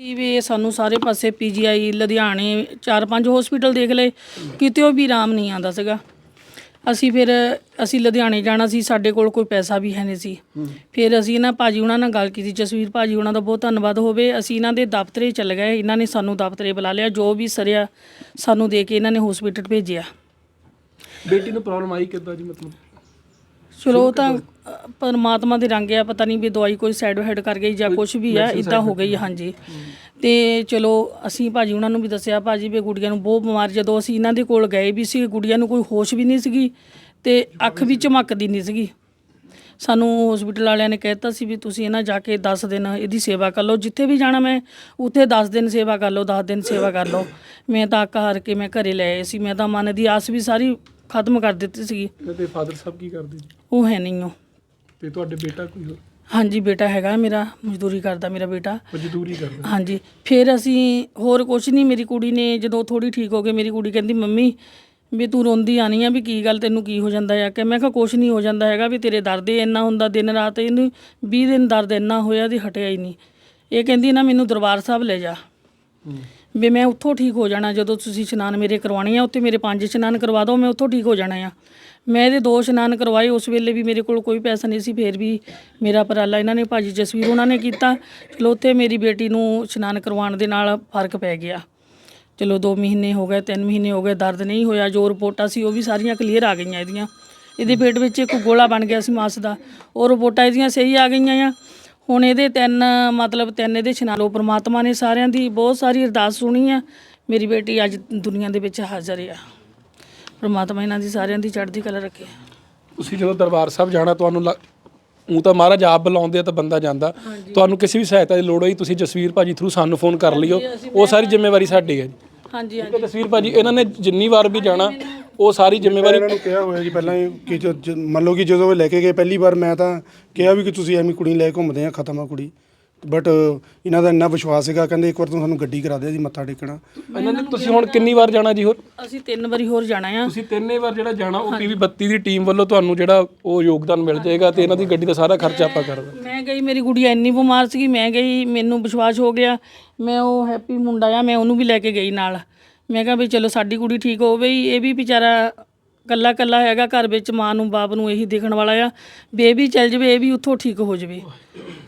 ਵੀ ਸਾਨੂੰ ਸਾਰੇ ਪਾਸੇ ਪੀਜੀਆਈ ਲੁਧਿਆਣੇ ਚਾਰ ਪੰਜ ਹਸਪੀਟਲ ਦੇਖ ਲਏ। ਕਿਤੇ ਉਹ ਵੀ ਆਰਾਮ ਨਹੀਂ ਆਉਂਦਾ ਸੀਗਾ। ਅਸੀਂ ਫਿਰ ਅਸੀਂ ਲੁਧਿਆਣੇ ਜਾਣਾ ਸੀ ਸਾਡੇ ਕੋਲ ਕੋਈ ਪੈਸਾ ਵੀ ਹੈ ਨਹੀਂ ਸੀ। ਫਿਰ ਅਸੀਂ ਨਾ ਭਾਜੀ ਉਹਨਾਂ ਨਾਲ ਗੱਲ ਕੀਤੀ ਜਸਵੀਰ ਭਾਜੀ ਉਹਨਾਂ ਦਾ ਬਹੁਤ ਧੰਨਵਾਦ ਹੋਵੇ। ਅਸੀਂ ਇਹਨਾਂ ਦੇ ਦਫ਼ਤਰੇ ਚੱਲ ਗਏ ਇਹਨਾਂ ਨੇ ਸਾਨੂੰ ਦਫ਼ਤਰੇ ਬੁਲਾ ਲਿਆ ਜੋ ਵੀ ਸਰਿਆ ਸਾਨੂੰ ਦੇ ਕੇ ਇਹਨਾਂ ਨੇ ਹਸਪੀਟਲ ਭੇਜਿਆ। ਬੇਟੀ ਨੂੰ ਪ੍ਰੋਬਲਮ ਆਈ ਕਿੱਦਾਂ ਜੀ ਮਤਲਬ? ਚਲੋ ਉਹ ਤਾਂ ਅ, ਪਰਮਾਤਮਾ ਦੇ ਰੰਗ ਆ ਪਤਾ ਨਹੀਂ ਵੀ ਦਵਾਈ ਕੋਈ ਸਾਈਡ ਹੈਡ ਕਰ ਗਈ ਜਾਂ ਕੁਝ ਵੀ ਆ ਇਦਾਂ ਹੋ ਗਈ ਹਾਂਜੀ। ਤੇ ਚਲੋ ਅਸੀਂ ਭਾਜੀ ਉਹਨਾਂ ਨੂੰ ਵੀ ਦੱਸਿਆ ਭਾਜੀ ਵੀ ਗੁੜੀਆਂ ਨੂੰ ਬਹੁਤ ਬਿਮਾਰ ਜਦੋਂ ਅਸੀਂ ਇਹਨਾਂ ਦੇ ਕੋਲ ਗਏ ਵੀ ਸੀ ਗੁੜੀਆਂ ਨੂੰ ਕੋਈ ਹੋਸ਼ ਵੀ ਨਹੀਂ ਸੀਗੀ ਤੇ ਅੱਖ ਵੀ ਝਮਕਦੀ ਨਹੀਂ ਸੀਗੀ। ਸਾਨੂੰ ਹਸਪੀਟਲ ਵਾਲਿਆਂ ਨੇ ਕਹਿਤਾ ਸੀ ਵੀ ਤੁਸੀਂ ਇਹਨਾਂ ਜਾ ਕੇ 10 ਦਿਨ ਇਹਦੀ ਸੇਵਾ ਕਰ ਲਓ ਜਿੱਥੇ ਵੀ ਜਾਣਾ ਮੈਂ ਉੱਥੇ 10 ਦਿਨ ਸੇਵਾ ਕਰ ਲਓ 10 ਦਿਨ ਸੇਵਾ ਕਰ ਲਓ। ਮੈਂ ਤਾਂ ਹਾਰ ਕੇ ਮੈਂ ਘਰੇ ਲੈ ਆਏ ਸੀ ਮੈਂ ਤਾਂ ਮਨ ਦੀ ਆਸ ਵੀ ਸਾਰੀ ਖਤਮ ਕਰ ਦਿੱਤੀ ਸੀਗੀ। ਤੇ ਫਾਦਰ ਸਾਹਿਬ ਕੀ ਕਰਦੇ ਜੀ? ਉਹ ਹੈ ਨਹੀਂ ਉਹ। ਤੇ ਤੁਹਾਡੇ ਬੇਟਾ ਕੋਈ ਹੋਰ? ਹਾਂਜੀ ਬੇਟਾ ਹੈਗਾ ਮੇਰਾ ਮਜ਼ਦੂਰੀ ਕਰਦਾ ਮੇਰਾ ਬੇਟਾ। ਮਜ਼ਦੂਰੀ ਕਰਦਾ। ਹਾਂਜੀ ਫਿਰ ਅਸੀਂ ਹੋਰ ਕੁਝ ਨਹੀਂ ਮੇਰੀ ਕੁੜੀ ਨੇ ਜਦੋਂ ਥੋੜੀ ਠੀਕ ਹੋ ਗਈ ਮੇਰੀ ਕੁੜੀ ਕਹਿੰਦੀ ਮੰਮੀ ਵੀ ਤੂੰ ਰੋਂਦੀ ਆਣੀ ਆ ਵੀ ਕੀ ਗੱਲ ਤੈਨੂੰ ਕੀ ਹੋ ਜਾਂਦਾ ਆ? ਕਿ ਮੈਂ ਕਿਹਾ ਕੁਝ ਨਹੀਂ ਹੋ ਜਾਂਦਾ ਹੈਗਾ ਵੀ ਤੇਰੇ ਦਰਦ ਹੀ ਇੰਨਾ ਹੁੰਦਾ ਦਿਨ ਰਾਤ ਇਹਨੂੰ 20 ਦਿਨ ਦਰਦ ਇੰਨਾ ਹੋਇਆ ਦੀ ਹਟਿਆ ਹੀ ਨਹੀਂ। ਇਹ ਕਹਿੰਦੀ ਨਾ ਮੈਨੂੰ ਦਰਬਾਰ ਸਾਹਿਬ ਲੈ ਜਾ। ਵੀ ਮੈਂ ਉੱਥੋਂ ਠੀਕ ਹੋ ਜਾਣਾ, ਜਦੋਂ ਤੁਸੀਂ ਇਸ਼ਨਾਨ ਮੇਰੇ ਕਰਵਾਉਣੇ ਆ, ਉੱਥੇ ਮੇਰੇ ਪੰਜ ਇਸ਼ਨਾਨ ਕਰਵਾ ਦਿਓ, ਮੈਂ ਉੱਥੋਂ ਠੀਕ ਹੋ ਜਾਣਾ ਆ। ਮੈਂ ਇਹਦੇ ਦੋ ਇਸ਼ਨਾਨ ਕਰਵਾਏ, ਉਸ ਵੇਲੇ ਵੀ ਮੇਰੇ ਕੋਲ ਕੋਈ ਪੈਸਾ ਨਹੀਂ ਸੀ, ਫੇਰ ਵੀ ਮੇਰਾ ਉਪਰਾਲਾ ਇਹਨਾਂ ਨੇ, ਭਾਜੀ ਜਸਵੀਰ ਉਹਨਾਂ ਨੇ ਕੀਤਾ। ਚਲੋ ਉੱਥੇ ਮੇਰੀ ਬੇਟੀ ਨੂੰ ਇਸ਼ਨਾਨ ਕਰਵਾਉਣ ਦੇ ਨਾਲ ਫ਼ਰਕ ਪੈ ਗਿਆ। ਚਲੋ 2 ਮਹੀਨੇ ਹੋ ਗਏ 3 ਮਹੀਨੇ ਹੋ ਗਏ, ਦਰਦ ਨਹੀਂ ਹੋਇਆ ਜੋ ਰਿਪੋਰਟਾਂ ਸੀ, ਉਹ ਵੀ ਸਾਰੀਆਂ ਕਲੀਅਰ ਆ ਗਈਆਂ ਇਹਦੀਆਂ। ਇਹਦੇ ਪੇਟ ਵਿੱਚ ਇੱਕ ਗੋਲਾ ਬਣ ਗਿਆ ਸੀ ਮਾਸ ਦਾ, ਉਹ ਰਿਪੋਰਟਾਂ ਇਹਦੀਆਂ ਸਹੀ ਆ ਗਈਆਂ ਆ। ਹੁਣ ਇਹਦੇ ਤਿੰਨ ਮਤਲਬ ਤਿੰਨ ਇਹਦੇ ਛਨਾਲੋ ਪ੍ਰਮਾਤਮਾ ਨੇ ਸਾਰਿਆਂ ਦੀ ਬਹੁਤ ਸਾਰੀ ਅਰਦਾਸ ਸੁਣੀ ਆ। ਮੇਰੀ ਬੇਟੀ ਅੱਜ ਦੁਨੀਆ ਦੇ ਵਿੱਚ ਹਾਜ਼ਰ ਆ। ਪ੍ਰਮਾਤਮਾ ਇਹਨਾਂ ਦੀ ਸਾਰਿਆਂ ਦੀ ਚੜ੍ਹਦੀ ਕਲਾ ਰੱਖੇ। ਤੁਸੀਂ ਜਦੋਂ ਦਰਬਾਰ ਸਾਹਿਬ ਜਾਣਾ ਤੁਹਾਨੂੰ ਉਹ ਤਾਂ ਮਹਾਰਾਜ ਆਪ ਬੁਲਾਉਂਦੇ ਆ ਤਾਂ ਬੰਦਾ ਜਾਂਦਾ। ਤੁਹਾਨੂੰ ਕਿਸੇ ਵੀ ਸਹਾਇਤਾ ਦੀ ਲੋੜ ਹੋਈ ਤੁਸੀਂ ਜਸਵੀਰ ਭਾਜੀ ਥਰੂ ਸਾਨੂੰ ਫੋਨ ਕਰ ਲਿਓ। ਉਹ ਸਾਰੀ ਜ਼ਿੰਮੇਵਾਰੀ ਸਾਡੀ ਹੈ ਜੀ। ਹਾਂਜੀ ਠੀਕ ਹੈ ਜਸਵੀਰ ਭਾਜੀ ਇਹਨਾਂ ਨੇ ਜਿੰਨੀ ਵਾਰ ਵੀ ਜਾਣਾ ਉਹ ਸਾਰੀ ਜ਼ਿੰਮੇਵਾਰੀ ਇਹਨਾਂ ਨੂੰ ਕਿਹਾ ਹੋਇਆ ਜੀ ਪਹਿਲਾਂ ਹੀ ਕਿ ਜ- ਜ- ਮੰਨ ਲਓ ਕਿ ਜਦੋਂ ਇਹ ਲੈ ਕੇ ਗਏ ਪਹਿਲੀ ਵਾਰ ਮੈਂ ਤਾਂ ਕਿਹਾ ਵੀ ਕਿ ਤੁਸੀਂ ਐਵੇਂ ਕੁੜੀ ਲੈ ਕੇ ਘੁੰਮਦੇ ਆ ਖਤਮ ਆ ਕੁੜੀ। ਬਟ ਇਹਨਾਂ ਦਾ ਇੰਨਾ ਵਿਸ਼ਵਾਸ ਸੀਗਾ ਕਹਿੰਦੇ ਇੱਕ ਵਾਰ ਤੂੰ ਸਾਨੂੰ ਗੱਡੀ ਕਰਾ ਦੇ ਜੀ ਮੱਥਾ ਟੇਕਣਾ। ਇਹਨਾਂ ਨੇ ਤੁਸੀਂ ਹੁਣ ਕਿੰਨੀ ਵਾਰ ਜਾਣਾ ਜੀ ਹੋਰ? ਅਸੀਂ ਤਿੰਨ ਵਾਰੀ ਹੋਰ ਜਾਣਾ ਆ। ਤੁਸੀਂ ਤਿੰਨੇ ਵਾਰ ਜਿਹੜਾ ਜਾਣਾ ਉਹ ਪੀਵੀ 32 ਦੀ ਟੀਮ ਵੱਲੋਂ ਤੁਹਾਨੂੰ ਜਿਹੜਾ ਉਹ ਯੋਗਦਾਨ ਮਿਲ ਜਾਏਗਾ ਤੇ ਇਹਨਾਂ ਦੀ ਗੱਡੀ ਦਾ ਸਾਰਾ ਖਰਚਾ ਆਪਾਂ ਕਰਦਾ ਮੈਂ ਗਈ ਮੇਰੀ ਗੁੜੀਆ ਇੰਨੀ ਬਿਮਾਰ ਸੀਗੀ ਮੈਂ ਗਈ ਮੈਨੂੰ ਵਿਸ਼ਵਾਸ ਹੋ ਗਿਆ। ਮੈਂ ਉਹ ਹੈਪੀ ਮੁੰਡਾ ਆ ਮੈਂ ਉਹਨੂੰ ਵੀ ਲੈ ਕੇ ਗਈ ਨਾਲ। ਮੈਂ ਕਿਹਾ ਵੀ ਚਲੋ ਸਾਡੀ ਕੁੜੀ ਠੀਕ ਹੋਵੇ ਇਹ ਵੀ ਵਿਚਾਰਾ ਕੱਲਾ ਕੱਲਾ ਹੈਗਾ ਘਰ ਵਿੱਚ ਮਾਂ ਨੂੰ ਬਾਪ ਨੂੰ ਇਹੀ ਦੇਖਣ ਵਾਲਾ ਆ ਵੀ ਚੱਲ ਜਵੇ ਇਹ ਵੀ ਉੱਥੋਂ ਠੀਕ ਹੋ ਜਵੇ।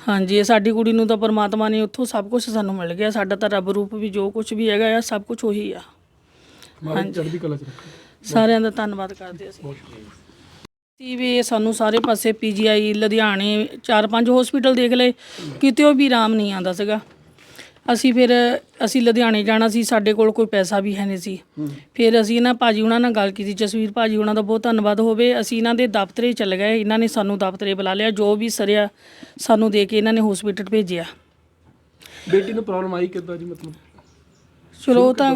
ਹਾਂਜੀ ਇਹ ਸਾਡੀ ਕੁੜੀ ਨੂੰ ਤਾਂ ਪਰਮਾਤਮਾ ਨੇ ਉੱਥੋਂ ਸਭ ਕੁਝ ਸਾਨੂੰ ਮਿਲ ਗਿਆ ਸਾਡਾ ਤਾਂ ਰੱਬ ਰੂਪ ਵੀ ਜੋ ਕੁਝ ਵੀ ਹੈਗਾ ਆ ਸਭ ਕੁਝ ਉਹੀ ਆ। ਮਹਾਰਾਜ ਚੜ੍ਹਦੀ ਕਲਾ ਚ ਰੱਖੋ। ਸਾਰਿਆਂ ਦਾ ਧੰਨਵਾਦ ਕਰਦੇ ਅਸੀਂ। ਸੀ ਵੀ ਸਾਨੂੰ ਸਾਰੇ ਪਾਸੇ ਪੀਜੀਆਈ ਲੁਧਿਆਣੇ ਚਾਰ ਪੰਜ ਹਸਪੀਟਲ ਦੇਖ ਲਏ ਕਿਤੇ ਉਹ ਵੀ ਆਰਾਮ ਨਹੀਂ ਆਉਂਦਾ ਸੀਗਾ। ਅਸੀਂ ਫਿਰ ਅਸੀਂ ਲੁਧਿਆਣੇ ਜਾਣਾ ਸੀ ਸਾਡੇ ਕੋਲ ਕੋਈ ਪੈਸਾ ਵੀ ਹੈ ਨਹੀਂ ਸੀ। ਫਿਰ ਅਸੀਂ ਨਾ ਭਾਜੀ ਉਹਨਾਂ ਨਾਲ ਗੱਲ ਕੀਤੀ ਜਸਵੀਰ ਭਾਜੀ ਉਹਨਾਂ ਦਾ ਬਹੁਤ ਧੰਨਵਾਦ ਹੋਵੇ। ਅਸੀਂ ਇਹਨਾਂ ਦੇ ਦਫ਼ਤਰੇ ਚੱਲ ਗਏ ਇਹਨਾਂ ਨੇ ਸਾਨੂੰ ਦਫ਼ਤਰੇ ਬੁਲਾ ਲਿਆ ਜੋ ਵੀ ਸਰਿਆ ਸਾਨੂੰ ਦੇ ਕੇ ਇਹਨਾਂ ਨੇ ਹਸਪੀਟਲ ਭੇਜਿਆ। ਬੇਟੀ ਨੂੰ ਪ੍ਰੋਬਲਮ ਆਈ ਕਿੱਦਾਂ ਜੀ ਮਤਲਬ? ਚਲੋ ਉਹ ਤਾਂ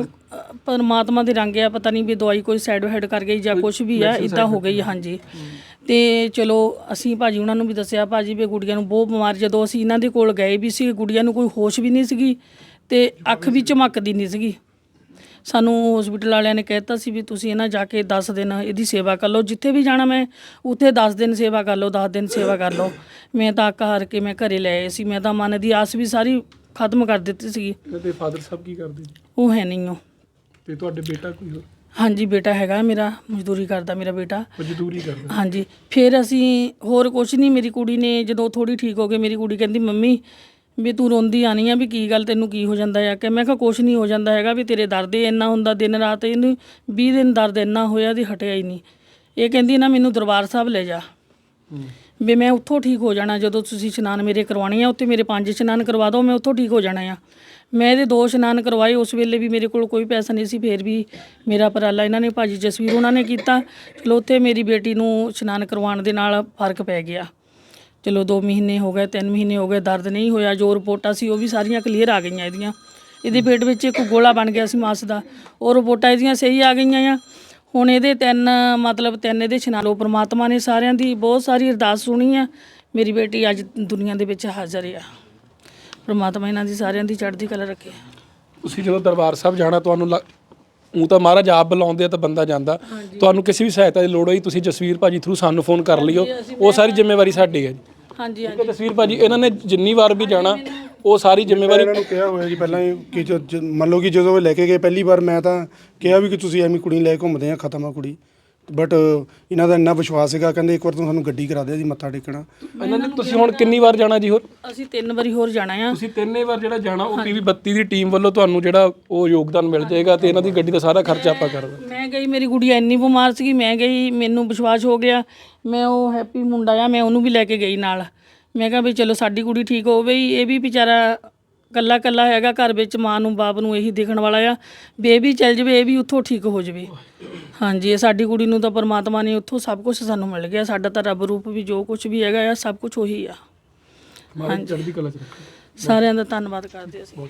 ਪਰਮਾਤਮਾ ਦੇ ਰੰਗ ਆ ਪਤਾ ਨਹੀਂ ਵੀ ਦਵਾਈ ਕੋਈ ਸਾਈਡ ਹੈਡ ਕਰ ਗਈ ਜਾਂ ਕੁਝ ਵੀ ਆ ਇਦਾਂ ਹੋ ਗਈ ਹਾਂਜੀ। ਤੇ ਚਲੋ ਅਸੀਂ ਭਾਜੀ ਉਹਨਾਂ ਨੂੰ ਵੀ ਦੱਸਿਆ ਭਾਜੀ ਵੀ ਗੁੜੀਆਂ ਨੂੰ ਬਹੁਤ ਬਿਮਾਰ ਜਦੋਂ ਅਸੀਂ ਇਹਨਾਂ ਦੇ ਕੋਲ ਗਏ ਵੀ ਸੀ ਗੁੜੀਆਂ ਨੂੰ ਕੋਈ ਹੋਸ਼ ਵੀ ਨਹੀਂ ਸੀਗੀ ਤੇ ਅੱਖ ਵੀ ਝਮਕਦੀ ਨਹੀਂ ਸੀਗੀ। ਸਾਨੂੰ ਹਸਪੀਟਲ ਵਾਲਿਆਂ ਨੇ ਕਹਿਤਾ ਸੀ ਵੀ ਤੁਸੀਂ ਇਹਨਾਂ ਜਾ ਕੇ 10 ਦਿਨ ਇਹਦੀ ਸੇਵਾ ਕਰ ਲਓ ਜਿੱਥੇ ਵੀ ਜਾਣਾ ਮੈਂ ਉੱਥੇ 10 ਦਿਨ ਸੇਵਾ ਕਰ ਲਓ 10 ਦਿਨ ਸੇਵਾ ਕਰ ਲਓ। ਮੈਂ ਤਾਂ ਅੱਕ ਹਾਰ ਕੇ ਮੈਂ ਘਰੇ ਲੈ ਆਏ ਸੀ ਮੈਂ ਤਾਂ ਮਨ ਦੀ ਆਸ ਵੀ ਸਾਰੀ ਖਤਮ ਕਰ ਦਿੱਤੀ ਸੀਗੀ। ਤੇ ਫਾਦਰ ਸਾਹਿਬ ਕੀ ਕਰਦੇ? ਉਹ ਹੈ ਨਹੀਂ ਉਹ। ਤੇ ਤੁਹਾਡੇ ਬੇਟਾ ਕੋਈ ਹੋਰ? ਹਾਂਜੀ ਬੇਟਾ ਹੈਗਾ ਮੇਰਾ ਮਜ਼ਦੂਰੀ ਕਰਦਾ ਮੇਰਾ ਬੇਟਾ। ਮਜ਼ਦੂਰੀ ਕਰਦਾ। ਹਾਂਜੀ ਫਿਰ ਅਸੀਂ ਹੋਰ ਕੁਝ ਨਹੀਂ ਮੇਰੀ ਕੁੜੀ ਨੇ ਜਦੋਂ ਥੋੜੀ ਠੀਕ ਹੋ ਗਈ ਮੇਰੀ ਕੁੜੀ ਕਹਿੰਦੀ ਮੰਮੀ ਵੀ ਤੂੰ ਰੋਂਦੀ ਆਣੀ ਆ ਵੀ ਕੀ ਗੱਲ ਤੈਨੂੰ ਕੀ ਹੋ ਜਾਂਦਾ ਆ? ਕਿ ਮੈਂ ਕਿਹਾ ਕੁਝ ਨਹੀਂ ਹੋ ਜਾਂਦਾ ਹੈਗਾ ਵੀ ਤੇਰੇ ਦਰਦ ਹੀ ਇੰਨਾ ਹੁੰਦਾ ਦਿਨ ਰਾਤ ਇਹਨੂੰ 20 ਦਿਨ ਦਰਦ ਇੰਨਾ ਹੋਇਆ ਦੀ ਹਟਿਆ ਹੀ ਨਹੀਂ। ਇਹ ਕਹਿੰਦੀ ਨਾ ਮੈਨੂੰ ਦਰਬਾਰ ਸਾਹਿਬ ਲੈ ਜਾ। ਵੀ ਮੈਂ ਉੱਥੋਂ ਠੀਕ ਹੋ ਜਾਣਾ, ਜਦੋਂ ਤੁਸੀਂ ਇਸ਼ਨਾਨ ਮੇਰੇ ਕਰਵਾਉਣੇ ਆ, ਉੱਥੇ ਮੇਰੇ ਪੰਜ ਇਸ਼ਨਾਨ ਕਰਵਾ ਦਿਓ, ਮੈਂ ਉੱਥੋਂ ਠੀਕ ਹੋ ਜਾਣਾ ਆ। ਮੈਂ ਇਹਦੇ ਦੋ ਇਸ਼ਨਾਨ ਕਰਵਾਏ, ਉਸ ਵੇਲੇ ਵੀ ਮੇਰੇ ਕੋਲ ਕੋਈ ਪੈਸਾ ਨਹੀਂ ਸੀ, ਫੇਰ ਵੀ ਮੇਰਾ ਉਪਰਾਲਾ ਇਹਨਾਂ ਨੇ, ਭਾਜੀ ਜਸਵੀਰ ਉਹਨਾਂ ਨੇ ਕੀਤਾ। ਚਲੋ ਉੱਥੇ ਮੇਰੀ ਬੇਟੀ ਨੂੰ ਇਸ਼ਨਾਨ ਕਰਵਾਉਣ ਦੇ ਨਾਲ ਫ਼ਰਕ ਪੈ ਗਿਆ। ਚਲੋ 2 ਮਹੀਨੇ ਹੋ ਗਏ 3 ਮਹੀਨੇ ਹੋ ਗਏ, ਦਰਦ ਨਹੀਂ ਹੋਇਆ ਜੋ ਰਿਪੋਰਟਾਂ ਸੀ, ਉਹ ਵੀ ਸਾਰੀਆਂ ਕਲੀਅਰ ਆ ਗਈਆਂ ਇਹਦੀਆਂ। ਇਹਦੇ ਪੇਟ ਵਿੱਚ ਇੱਕ ਗੋਲਾ ਬਣ ਗਿਆ ਸੀ ਮਾਸ ਦਾ, ਉਹ ਰਿਪੋਰਟਾਂ ਇਹਦੀਆਂ ਸਹੀ ਆ ਗਈਆਂ ਆ। ਹੁਣ ਇਹਦੇ ਤਿੰਨ ਮਤਲਬ ਤਿੰਨ ਇਹਦੇ ਛਨਾਲੋ ਪ੍ਰਮਾਤਮਾ ਨੇ ਸਾਰਿਆਂ ਦੀ ਬਹੁਤ ਸਾਰੀ ਅਰਦਾਸ ਸੁਣੀ ਆ। ਮੇਰੀ ਬੇਟੀ ਅੱਜ ਦੁਨੀਆ ਦੇ ਵਿੱਚ ਹਾਜ਼ਰ ਆ। ਪ੍ਰਮਾਤਮਾ ਇਹਨਾਂ ਦੀ ਸਾਰਿਆਂ ਦੀ ਚੜ੍ਹਦੀ ਕਲਾ ਰੱਖੇ। ਤੁਸੀਂ ਜਦੋਂ ਦਰਬਾਰ ਸਾਹਿਬ ਜਾਣਾ ਤੁਹਾਨੂੰ ਉਹ ਤਾਂ ਮਹਾਰਾਜ ਆਪ ਬੁਲਾਉਂਦੇ ਆ ਤਾਂ ਬੰਦਾ ਜਾਂਦਾ। ਤੁਹਾਨੂੰ ਕਿਸੇ ਵੀ ਸਹਾਇਤਾ ਦੀ ਲੋੜ ਹੋਈ ਤੁਸੀਂ ਜਸਵੀਰ ਭਾਜੀ ਥਰੂ ਸਾਨੂੰ ਫੋਨ ਕਰ ਲਿਓ। ਉਹ ਸਾਰੀ ਜ਼ਿੰਮੇਵਾਰੀ ਸਾਡੀ ਹੈ ਜੀ। ਹਾਂਜੀ ਠੀਕ ਹੈ ਜਸਵੀਰ ਭਾਜੀ ਇਹਨਾਂ ਨੇ ਜਿੰਨੀ ਵਾਰ ਵੀ ਜਾਣਾ ਉਹ ਸਾਰੀ ਜ਼ਿੰਮੇਵਾਰੀ ਇਹਨਾਂ ਨੂੰ ਕਿਹਾ ਹੋਇਆ ਜੀ ਪਹਿਲਾਂ ਹੀ ਕਿ ਜ- ਜ- ਮੰਨ ਲਓ ਕਿ ਜਦੋਂ ਇਹ ਲੈ ਕੇ ਗਏ ਪਹਿਲੀ ਵਾਰ ਮੈਂ ਤਾਂ ਕਿਹਾ ਵੀ ਕਿ ਤੁਸੀਂ ਐਵੇਂ ਕੁੜੀ ਲੈ ਕੇ ਘੁੰਮਦੇ ਆ ਖਤਮ ਆ ਕੁੜੀ। ਬਟ ਇਹਨਾਂ ਦਾ ਇੰਨਾ ਵਿਸ਼ਵਾਸ ਸੀਗਾ ਕਹਿੰਦੇ ਇੱਕ ਵਾਰ ਤੂੰ ਸਾਨੂੰ ਗੱਡੀ ਕਰਾ ਦੇ ਜੀ ਮੱਥਾ ਟੇਕਣਾ। ਇਹਨਾਂ ਨੇ ਤੁਸੀਂ ਹੁਣ ਕਿੰਨੀ ਵਾਰ ਜਾਣਾ ਜੀ ਹੋਰ? ਅਸੀਂ ਤਿੰਨ ਵਾਰੀ ਹੋਰ ਜਾਣਾ ਆ। ਤੁਸੀਂ ਤਿੰਨੇ ਵਾਰ ਜਿਹੜਾ ਜਾਣਾ ਉਹ ਪੀਵੀ 32 ਦੀ ਟੀਮ ਵੱਲੋਂ ਤੁਹਾਨੂੰ ਜਿਹੜਾ ਉਹ ਯੋਗਦਾਨ ਮਿਲ ਜਾਏਗਾ ਤੇ ਇਹਨਾਂ ਦੀ ਗੱਡੀ ਦਾ ਸਾਰਾ ਖਰਚਾ ਆਪਾਂ ਕਰਦਾ ਮੈਂ ਗਈ ਮੇਰੀ ਗੁੜੀਆ ਇੰਨੀ ਬਿਮਾਰ ਸੀਗੀ ਮੈਂ ਗਈ ਮੈਨੂੰ ਵਿਸ਼ਵਾਸ ਹੋ ਗਿਆ। ਮੈਂ ਉਹ ਹੈਪੀ ਮੁੰਡਾ ਆ ਮੈਂ ਉਹਨੂੰ ਵੀ ਲੈ ਕੇ ਗਈ ਨਾਲ। ਮੈਂ ਕਿਹਾ ਵੀ ਚਲੋ ਸਾਡੀ ਕੁੜੀ ਠੀਕ ਹੋਵੇ ਹੀ ਇਹ ਵੀ ਵਿਚਾਰਾ ਕੱਲਾ ਕੱਲਾ ਹੈਗਾ ਘਰ ਵਿੱਚ ਮਾਂ ਨੂੰ ਬਾਪ ਨੂੰ ਇਹੀ ਦੇਖਣ ਵਾਲਾ ਆ ਵੀ ਚੱਲ ਜਵੇ ਇਹ ਵੀ ਉੱਥੋਂ ਠੀਕ ਹੋ ਜਵੇ। ਹਾਂਜੀ ਇਹ ਸਾਡੀ ਕੁੜੀ ਨੂੰ ਤਾਂ ਪਰਮਾਤਮਾ ਨੇ ਉੱਥੋਂ ਸਭ ਕੁਝ ਸਾਨੂੰ ਮਿਲ ਗਿਆ ਸਾਡਾ ਤਾਂ ਰੱਬ ਰੂਪ ਵੀ ਜੋ ਕੁਝ ਵੀ ਹੈਗਾ ਆ ਸਭ ਕੁਝ ਉਹੀ ਆ। ਮਾਰੀ ਚੜ੍ਹਦੀ ਕਲਾ ਚ ਰੱਖੋ। ਸਾਰਿਆਂ ਦਾ ਧੰਨਵਾਦ ਕਰਦੇ ਅਸੀਂ।